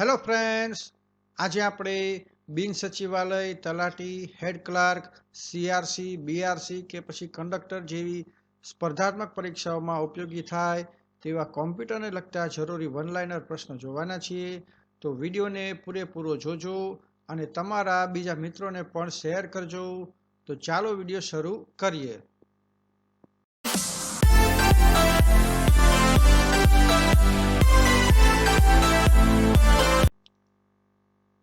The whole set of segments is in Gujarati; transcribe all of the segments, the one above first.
હેલો ફ્રેન્ડ્સ આજે આપણે બિન સચિવાલય, તલાટી, હેડ ક્લાર્ક, સીઆરસી, બીઆરસી કે પછી કંડક્ટર જેવી સ્પર્ધાત્મક પરીક્ષાઓમાં ઉપયોગી થાય તેવા કોમ્પ્યુટરને લગતા જરૂરી વન લાઇનર પ્રશ્નો જોવાના છીએ. તો વિડીયોને પૂરેપૂરો જોજો અને તમારા બીજા મિત્રોને પણ શેર કરજો. તો ચાલો વીડિયો શરૂ કરીએ.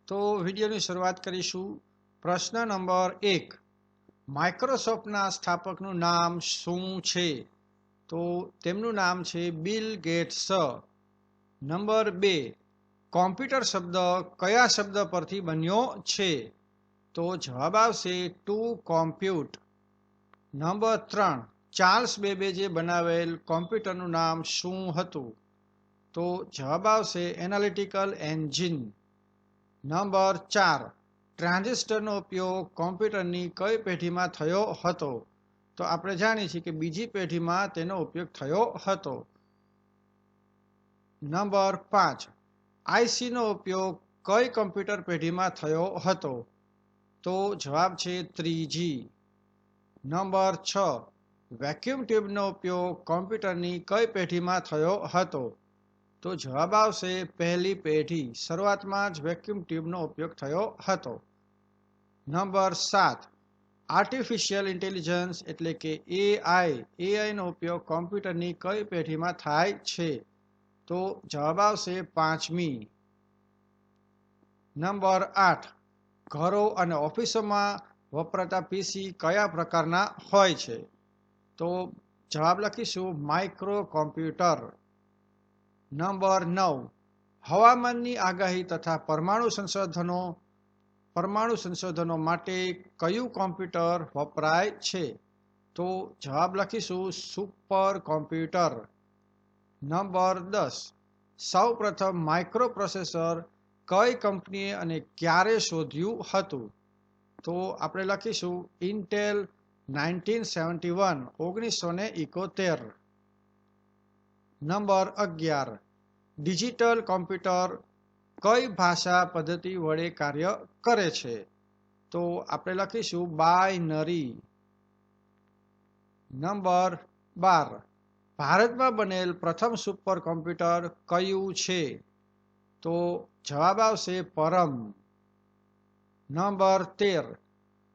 તો વિડીયોની શરૂઆત કરીશું. પ્રશ્ન નંબર એક. માઇક્રોસોફ્ટના સ્થાપકનું નામ શું છે? તો તેમનું નામ છે બિલ ગેટ્સ. નંબર બે. કોમ્પ્યુટર શબ્દ કયા શબ્દ પરથી બન્યો છે? તો જવાબ આવશે ટુ કોમ્પ્યુટ નંબર ત્રણ. ચાર્લ્સ બેબેજે બનાવેલ કોમ્પ્યુટરનું નામ શું હતું? તો જવાબ આવશે એનાલિટિકલ એન્જિન. નંબર ચાર. ટ્રાન્ઝિસ્ટરનો ઉપયોગ કોમ્પ્યુટરની કઈ પેઢીમાં થયો હતો? તો આપણે જાણીએ છીએ કે બીજી પેઢીમાં તેનો ઉપયોગ થયો હતો. નંબર પાંચ. આઈસીનો ઉપયોગ કઈ કમ્પ્યુટર પેઢીમાં થયો હતો? તો જવાબ છે ત્રીજી નંબર છ. વેક્યુમ ટ્યુબનો ઉપયોગ કોમ્પ્યુટરની કઈ પેઢીમાં થયો હતો? તો જવાબ આવશે, પહેલી પેઢી. શરૂઆતમાં જ વેક્યુમ ટ્યુબનો ઉપયોગ થયો હતો. નંબર સાત. આર્ટિફિશિયલ ઇન્ટેલિજન્સ એટલે કે એઆઈ એઆઈનો ઉપયોગ કોમ્પ્યુટરની કઈ પેઢીમાં થાય છે? તો જવાબ આવશે પાંચમી. નંબર આઠ. ઘરો અને ઓફિસોમાં વપરાતા પીસી કયા પ્રકારના હોય છે? તો જવાબ લખીશું માઇક્રો કોમ્પ્યુટર નંબર નવ, હવામાનની આગાહી તથા પરમાણુ સંશોધનો પરમાણુ સંશોધનો માટે કયું કોમ્પ્યુટર વપરાય છે? તો જવાબ લખીશું સુપર કોમ્પ્યુટર. નંબર દસ સૌ પ્રથમ માઇક્રો પ્રોસેસર કઈ કંપનીએ અને ક્યારે શોધ્યું હતું? તો આપણે લખીશું ઇન્ટેલ નાઇન્ટીન સેવન્ટી વન, ઓગણીસો ને ઇકોતેર. નંબર અગિયાર. ડિજિટલ કોમ્પ્યુટર કઈ ભાષા પદ્ધતિ વડે કાર્ય કરે છે? તો આપણે લખીશું બાયનરી. નંબર બાર. ભારતમાં બનેલ પ્રથમ સુપર કોમ્પ્યુટર કયું છે? તો જવાબ આવશે પરમ. નંબર તેર.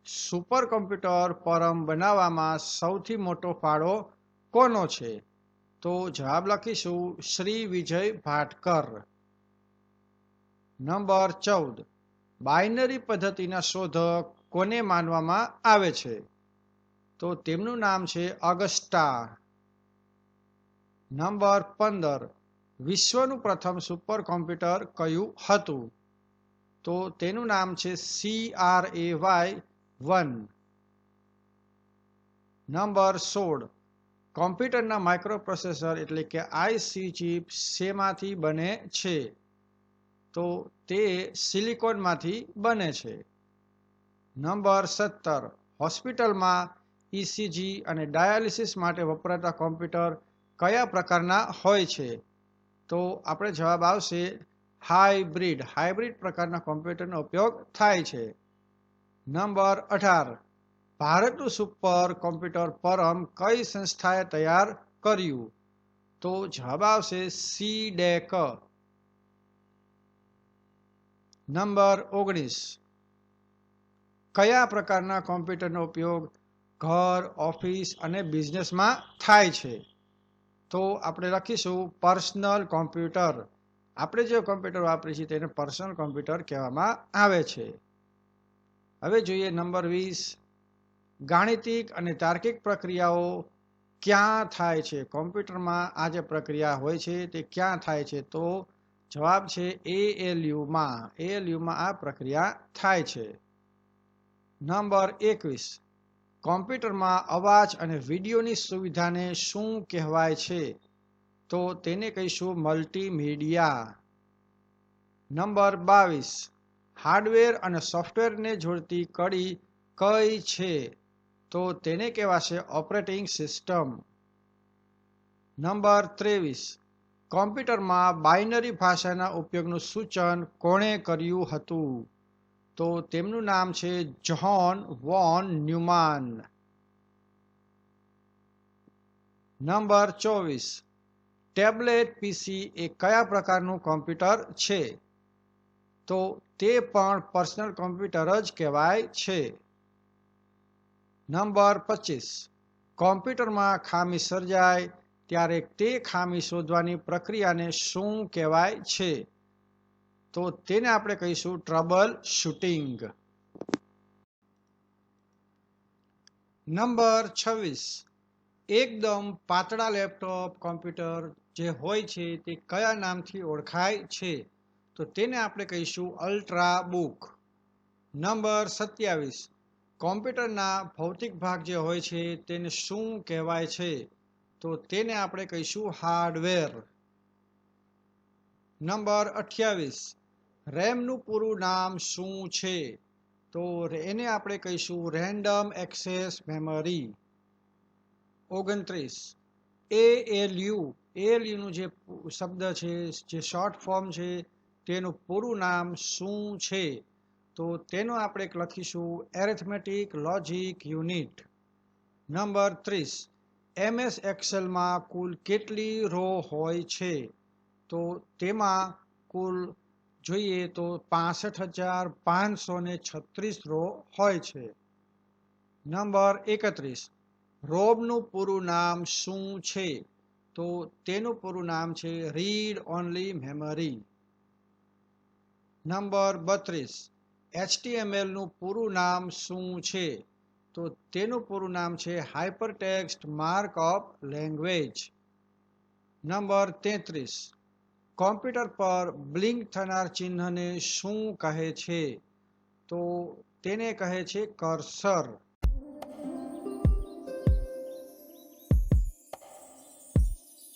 સુપર કોમ્પ્યુટર પરમ બનાવવામાં સૌથી મોટો ફાળો કોનો છે? તો જવાબ લખીશું શ્રી વિજય ભાટકર. નંબર ચૌદ. બાઇનરી પદ્ધતિના શોધક કોને માનવામાં આવે છે? તો તેમનું નામ છે અગસ્ટા. નંબર પંદર. વિશ્વનું પ્રથમ સુપર કોમ્પ્યુટર કયું હતું? તો તેનું નામ છે C R A Y one. Number સોળ. કોમ્પ્યુટરના માઇક્રોપ્રોસેસર એટલે કે આઈસી ચીપ શેમાંથી બને છે? તો તે સિલિકોનમાંથી બને છે. નંબર સત્તર. હોસ્પિટલમાં ઇસીજી અને ડાયાલિસિસ માટે વપરાતા કોમ્પ્યુટર કયા પ્રકારના હોય છે? તો આપણે જવાબ આવશે હાઇબ્રિડ. હાઇબ્રિડ પ્રકારના કોમ્પ્યુટરનો ઉપયોગ થાય છે. નંબર અઢાર. ભારતનું સુપર કોમ્પ્યુટર પરમ કઈ સંસ્થાએ તૈયાર કર્યું? તો જવાબ આવશે સી ડેક નંબર ઓગણીસ. કયા પ્રકારના કોમ્પ્યુટરનો ઉપયોગ ઘર, ઓફિસ અને બિઝનેસમાં થાય છે? તો આપણે લખીશું પર્સનલ કોમ્પ્યુટર. આપણે જે કોમ્પ્યુટર વાપરીએ છીએ તેને પર્સનલ કોમ્પ્યુટર કહેવામાં આવે છે. હવે જોઈએ નંબર વીસ. ગાણિતિક અને તાર્કિક પ્રક્રિયાઓ ક્યાં થાય છે? કોમ્પ્યુટરમાં આ જે પ્રક્રિયા હોય છે, તે ક્યાં થાય છે? તો જવાબ છે એએલયુમાં એએલયુમાં આ પ્રક્રિયા થાય છે. નંબર એકવીસ. કોમ્પ્યુટરમાં અવાજ અને વિડીયોની સુવિધાને શું કહેવાય છે? તો તેને કહીશું મલ્ટીમીડિયા. નંબર બાવીસ. હાર્ડવેર અને સોફ્ટવેરને જોડતી કડી કઈ છે? તો તેને કહેવાશે ઓપરેટિંગ સિસ્ટમ નંબર ત્રેવીસ. કોમ્પ્યુટરમાં બાઇનરી ભાષાના ઉપયોગનું સૂચન કોણે કર્યું હતું? તો તેમનું નામ છે જ્હોન વોન ન્યુમાન. નંબર ચોવીસ. ટેબ્લેટ પીસી એ કયા પ્રકારનું કોમ્પ્યુટર છે? તો તે પણ પર્સનલ કોમ્પ્યુટર જ કહેવાય છે. નંબર પચીસ. કોમ્પ્યુટરમાં ખામી સર્જાય ત્યારે તે ખામી શોધવાની પ્રક્રિયાને શું કહેવાય છે? તો તેને આપણે કહીશું ટ્રબલ શૂટિંગ નંબર છવ્વીસ. એકદમ પાતળા લેપટોપ, કોમ્પ્યુટર જે હોય છે તે કયા નામથી ઓળખાય છે? તો તેને આપણે કહીશું અલ્ટ્રા બુક. નંબર સત્યાવીસ. કોમ્પ્યુટરના ભૌતિક ભાગ જે હોય છે તેને શું કહેવાય છે? તો તેને આપણે કહીશું હાર્ડવેર. નંબર અઠ્યાવીસ. રેમનું પૂરું નામ શું છે? તો એને આપણે કહીશું રેન્ડમ એક્સેસ મેમરી. ઓગણત્રીસ. એ એલ યુ એલયુનું જે શબ્દ છે, જે શોર્ટ ફોર્મ છે, તેનું પૂરું નામ શું છે? તો તેનું આપણે એક લખીશું. એરેથમેટિક લોજિક યુનિટ નંબર ત્રીસ. એમએસ એક્સેલમાં કુલ કેટલી રો હોય છે? તો તેમાં કુલ જોઈએ તો પાસઠ હજાર પાંચસો ને છત્રીસ રો હોય છે. નંબર એકત્રીસ. રોબનું પૂરું નામ શું છે? તો તેનું પૂરું નામ છે રીડ ઓનલી મેમરી નંબર બત્રીસ. એચટીએમએલનું પૂરું નામ શું છે? તો તેનું પૂરું નામ છે hypertext markup language number તેત્રીસ. કોમ્પ્યુટર પર બ્લિંક થનાર ચિહ્નને શું કહે છે? તો તેને કહે છે કર્સર